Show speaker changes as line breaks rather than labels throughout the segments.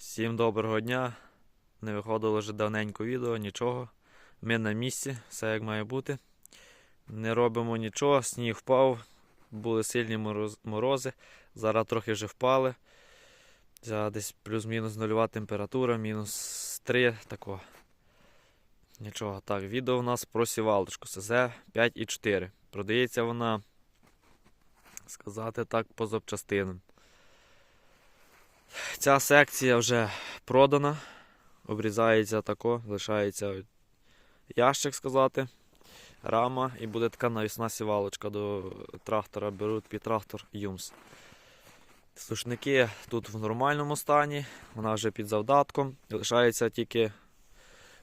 Всім доброго дня. Не виходило вже давненько відео, нічого. Ми на місці, все як має бути. Не робимо нічого, сніг впав, були сильні морози. Зараз трохи вже впали. Зараз десь плюс-мінус нульова температура, мінус 3 тако. Нічого. Так, відео у нас про сівалочку СЗ 5,4. Продається вона, сказати так, по запчастинам. Ця секція вже продана. Обрізається тако, лишається ящик сказати, рама і буде така навісна сівалочка до трактора. Беруть під трактор Юмс. Сушники тут в нормальному стані, вона вже під завдатком. Лишається тільки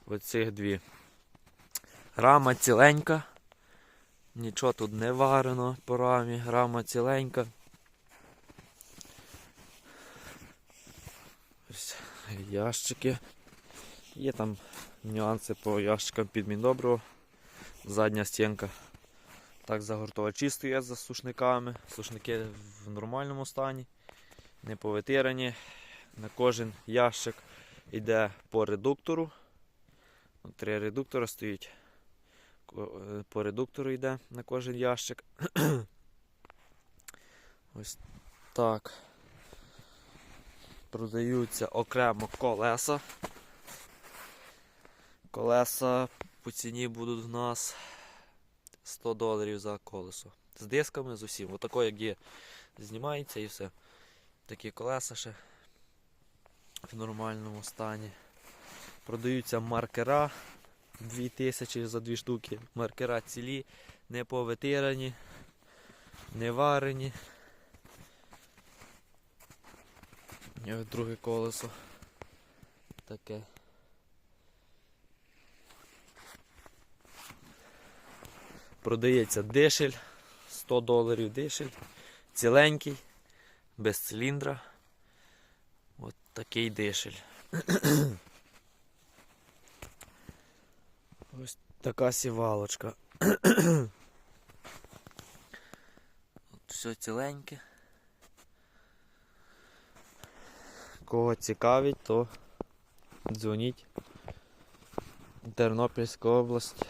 оцих дві. Рама ціленька. Нічого тут не варено по рамі, рама ціленька. Ось ящики. Є там нюанси по ящикам під міндобриво. Задня стінка. Так загортова стоять за сушниками. Сушники в нормальному стані, не повитирані. На кожен ящик йде по редуктору. Три редуктора стоїть. Е, По редуктору йде на кожен ящик. Ось так. Продаються окремо колеса. Колеса по ціні будуть в нас 100 доларів за колесо. З дисками, з усім. Отако, як є, знімається і все. Такі колеса ще в нормальному стані. Продаються маркера 2000 за дві штуки. Маркера цілі, не повитирані, не варені. І ось друге колесо. Таке. Продається дишель. 100 доларів дишель. Ціленький, без циліндра. От такий дишель. Ось така сівалочка. Все ціленьке. Кого цікавить, то дзвоніть. Тернопільська область.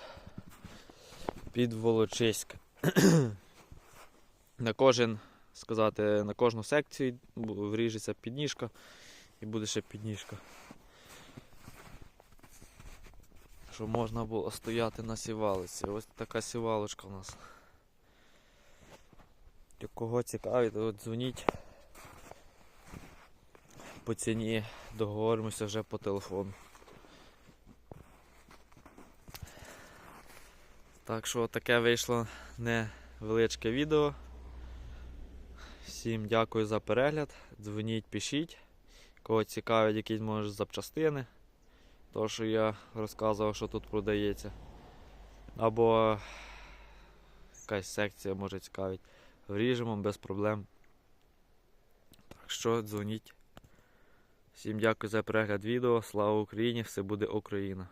Під Волочиськ. на кожен, сказати, на кожну секцію вріжеться підніжка і буде ще підніжка. Щоб можна було стояти на сівалиці. Ось така сівалочка у нас. Кого цікавить, то дзвоніть. По ціні договоримося вже по телефону. Так що таке вийшло невеличке відео. Всім дякую за перегляд. Дзвоніть, пишіть. Кого цікавить якісь може запчастини. То, що я розказував, що тут продається. Або якась секція може цікавить. Вріжемо без проблем. Так що дзвоніть. Всім дякую за перегляд відео. Слава Україні! Все буде Україна!